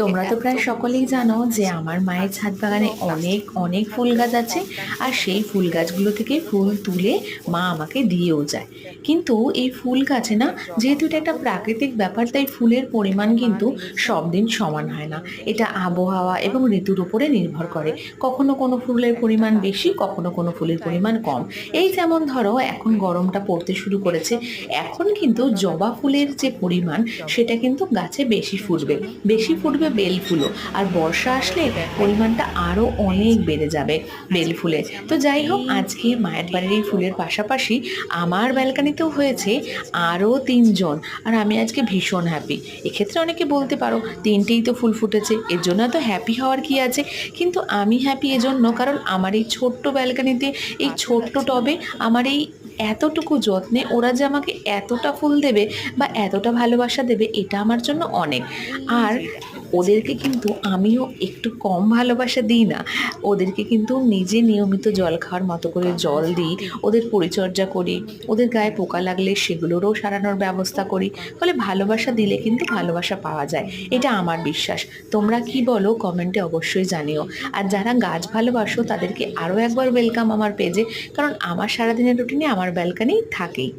তোমরা তো প্রায় সকলেই জানো যে আমার মায়ের ছাদ বাগানে অনেক অনেক ফুল গাছ আছে আর সেই ফুল গাছগুলো থেকে ফুল তুলে মা আমাকে দিয়েও যায়। কিন্তু এই ফুল গাছে না, যেহেতু এটা একটা প্রাকৃতিক ব্যাপার, তাই ফুলের পরিমাণ কিন্তু সব দিন সমান হয় না। এটা আবহাওয়া এবং ঋতুর উপরে নির্ভর করে। কখনো কোনো ফুলের পরিমাণ বেশি, কখনো কোনো ফুলের পরিমাণ কম। এই যেমন ধরো, এখন গরমটা পড়তে শুরু করেছে। এখন কিন্তু জবা ফুলের যে পরিমাণ, সেটা কিন্তু গাছে বেশি ফুটবে। বেশি ফুটবে বেল ফুলও আর বর্ষা আসলে পরিমাণটা আরও অনেক বেড়ে যাবে বেল ফুলের তো যাই হোক, আজকে মায়ের বাড়ির এই ফুলের পাশাপাশি আমার ব্যালকানিতেও হয়েছে আরও তিনজন। আর আমি আজকে ভীষণ হ্যাপি এক্ষেত্রে অনেকে বলতে পারো, তিনটেই তো ফুল ফুটেছে, এর জন্য তো হ্যাপি হওয়ার কি আছে? কিন্তু আমি হ্যাপি এজন্য, কারণ আমার এই ছোট্ট ব্যালকানিতে, এই ছোট্ট টবে আমার এই এতটুকু যত্নে ওরা যে আমাকে এতটা ফুল দেবে বা এতটা ভালোবাসা দেবে এটা আমার জন্য অনেক। আর ওদেরকে কিন্তু আমিও একটু কম ভালোবাসা দিই না। ওদেরকে কিন্তু নিজে নিয়মিত জল খাওয়ার মতো করে জল দিই ওদের পরিচর্যা করি ওদের গায়ে পোকা লাগলে সেগুলোরও সারানোর ব্যবস্থা করি। ফলে ভালোবাসা দিলে কিন্তু ভালোবাসা পাওয়া যায়। এটা আমার বিশ্বাস। তোমরা কি বলো কমেন্টে অবশ্যই জানিও। আর যারা গাছ ভালোবাসো তাদেরকে আরও একবার ওয়েলকাম আমার পেজে কারণ আমার সারাদিনের রুটিনে আমার ব্যালকানি থাকেই